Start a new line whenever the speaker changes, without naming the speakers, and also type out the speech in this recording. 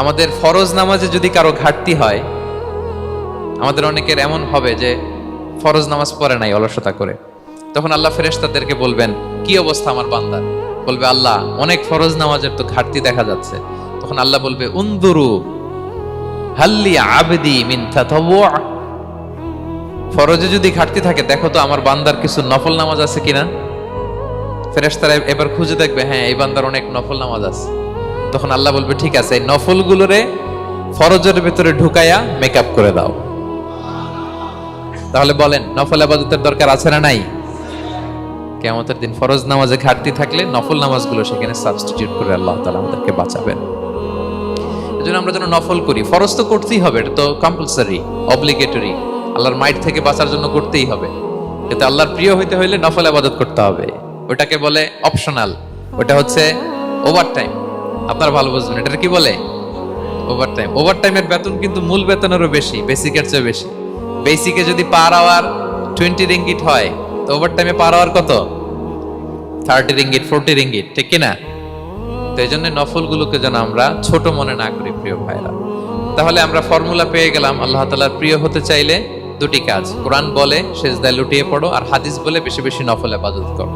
আমাদের ফরজ নামাজে যদি কারও ঘাটতি হয়, আমাদের অনেকের এমন হবে যে ফরজ নামাজ পড়ে নাই অলসতা করে। তখন আল্লাহ ফেরেশতাদেরকে বলবেন, কি অবস্থা আমার বান্দার বলবে, আল্লাহ, অনেক ফরজ নামাজের তো ঘাটতি দেখা যাচ্ছে। তখন আল্লাহ বলবে উন্দুরু হাল্লি আবদি মিন তাতাওয়া ফরজে যদি ঘাটতি থাকে, দেখো তো আমার বান্দার কিছু নফল নামাজ আছে কিনা? ফেরেশতারা এবার খুঁজে দেখবে হ্যাঁ এই বান্দার অনেক নফল নামাজ আছে। তখন আল্লাহ বলবে, ঠিক আছে নফলগুলোরে ফরজের ভেতরে ঢুকাইয়া মেকআপ করে দাও। তাহলে বলেন, নফল আবাদতের দরকার আছে না নাই? কেমতের দিন ফরজ নামাজে ঘাটতি থাকলে নফল নামাজগুলো সেখানে সাবস্টিটিউট করে আল্লাহ তালা আমাদেরকে বাঁচাবেন। এজন্য আমরা যেন নফল করি। ফরজ তো করতেই হবে, এটা তো কম্পালসারি অব্লিগেটরি আল্লাহর মাইট থেকে বাঁচার জন্য করতেই হবে। কিন্তু আল্লাহর প্রিয় হইতে হইলে নফল আবাদত করতে হবে। ওটাকে বলে অপশনাল ওটা হচ্ছে ওভার টাইম আপনারা ভালো বুঝবেন এটা কি বলে? ওভার টাইম ওভার টাইমের বেতন কিন্তু মূল বেতনেরও বেশি বেসিকের চেয়ে বেশি। বেসিকে যদি পার আওয়ার টোয়েন্টি রিঙ্গিট হয়, তো ওভার টাইমে পার আওয়ার কত? থার্টি রিঙ্গিট ফোরটি রিঙ্গিট ঠিক কিনা? তো এই জন্য নফলগুলোকে যেন আমরা ছোট মনে না করি, প্রিয় ভাইরা তাহলে আমরা ফর্মুলা পেয়ে গেলাম, আল্লাহ তালার প্রিয় হতে চাইলে দুটি কাজ। কোরআন বলে শেষদায় লুটিয়ে পড়ো, আর হাদিস বলে বেশি বেশি নফল আবাদত করো।